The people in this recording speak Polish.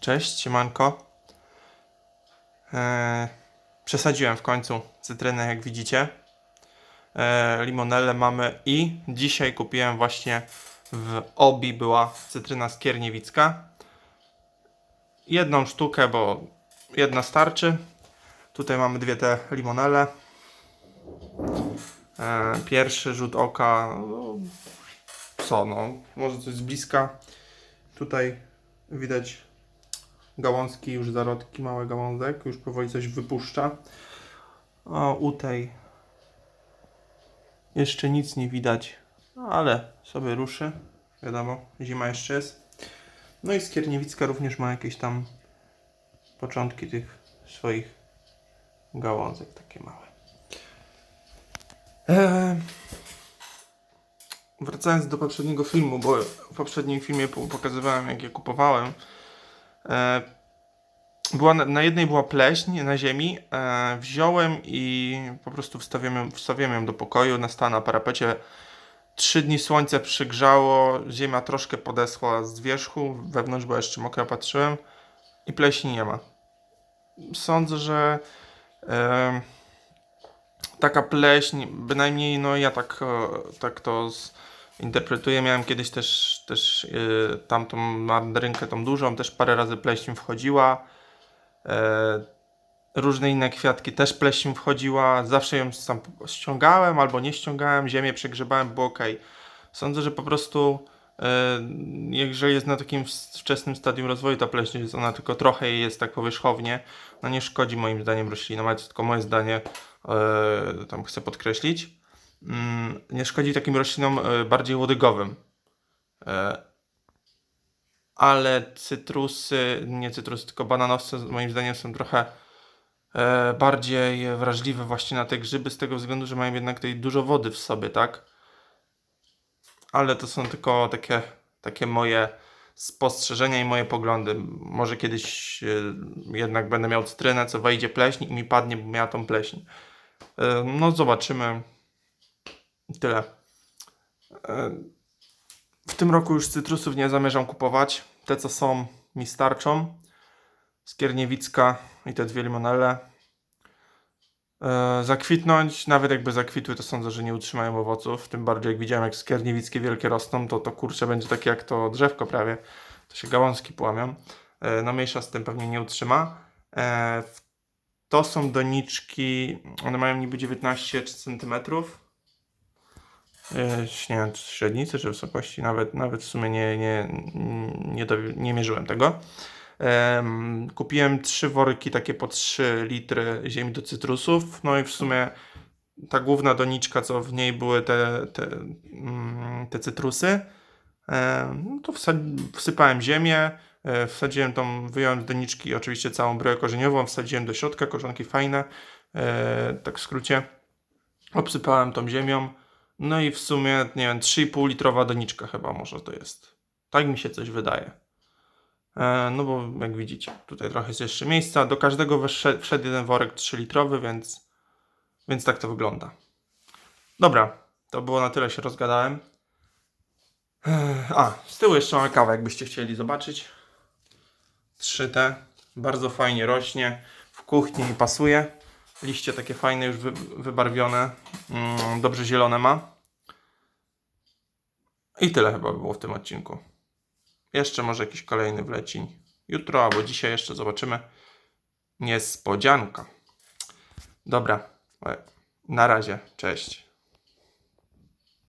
Cześć, siemanko. Eee, przesadziłem w końcu cytrynę, jak widzicie. Eee, limonelle mamy i dzisiaj kupiłem właśnie w Obi była cytryna skierniewicka. Jedną sztukę, bo jedna starczy. Tutaj mamy dwie te limonelle. Eee, pierwszy rzut oka, no, co no, może coś z bliska. Tutaj widać gałązki, już zarodki, małe gałązek, już powoli coś wypuszcza. O, u tej jeszcze nic nie widać, no, ale sobie ruszy. Wiadomo, zima jeszcze jest. No i Skierniewicka również ma jakieś tam początki tych swoich gałązek, takie małe. Eee, wracając do poprzedniego filmu, bo w poprzednim filmie po- pokazywałem jak je kupowałem. E, była na, na jednej była pleśń na ziemi. E, wziąłem i po prostu wstawiłem ją, wstawiłem ją do pokoju. Nastała na parapecie. Trzy dni słońce przygrzało, ziemia troszkę podeschła z wierzchu, wewnątrz była jeszcze mokra, patrzyłem i pleśni nie ma. Sądzę, że e, taka pleśń, bynajmniej no ja tak, e, tak to interpretuję. Miałem kiedyś też, też yy, tamtą mandarynkę, tą dużą, też parę razy pleśń wchodziła. E, różne inne kwiatki też pleśń wchodziła. Zawsze ją sam ściągałem albo nie ściągałem, ziemię przegrzebałem, było ok. Sądzę, że po prostu e, jeżeli jest na takim wczesnym stadium rozwoju ta pleśń, jest ona tylko trochę jest tak powierzchownie, no nie szkodzi moim zdaniem roślinom, ale to tylko moje zdanie e, tam chcę podkreślić mm, nie szkodzi takim roślinom bardziej łodygowym. Ale cytrusy, nie cytrusy, tylko bananowce moim zdaniem są trochę e, bardziej wrażliwe właśnie na te grzyby z tego względu, że mają jednak tutaj dużo wody w sobie, tak? Ale to są tylko takie, takie moje spostrzeżenia i moje poglądy. Może kiedyś e, jednak będę miał cytrynę, co wejdzie pleśń i mi padnie, bo miała tą pleśń. E, No zobaczymy. Tyle. E, W tym roku już cytrusów nie zamierzam kupować. Te, co są, mi starczą. Skierniewicka i te dwie limonelle. E, Zakwitnąć, nawet jakby zakwitły, to sądzę, że nie utrzymają owoców. Tym bardziej jak widziałem, jak skierniewickie wielkie rosną, to to kurczę będzie takie jak to drzewko prawie. To się gałązki połamią. E, No mniejsza z tym pewnie nie utrzyma. W- To są doniczki, one mają niby 19 cm. E, nie średnicy czy wysokości, nawet, nawet w sumie nie, nie, nie, do, nie mierzyłem tego. Em, kupiłem trzy worki takie po 3 litry ziemi do cytrusów, no i w sumie ta główna doniczka, co w niej były te, te, mm, te cytrusy, no to wsypałem ziemię, e, wsadziłem tą, wyjąłem z doniczki oczywiście całą bryłę korzeniową, wsadziłem do środka, korzonki fajne, e, tak w skrócie, obsypałem tą ziemią, no i w sumie, nie wiem, 3,5 litrowa doniczka chyba może to jest. Tak mi się coś wydaje. E, no bo jak widzicie, tutaj trochę jest jeszcze miejsca. Do każdego wszedł, jeden worek 3 litrowy, więc, więc tak to wygląda. Dobra, to było na tyle, się rozgadałem. E, A, z tyłu jeszcze mamy kawę, jakbyście chcieli zobaczyć. 3T, bardzo fajnie rośnie, w kuchni pasuje. Liście takie fajne, już wy, wybarwione, dobrze zielone ma. I tyle chyba by było w tym odcinku. Jeszcze może jakiś kolejny wleci jutro albo dzisiaj jeszcze zobaczymy. Niespodzianka. Dobra, e, na razie, cześć.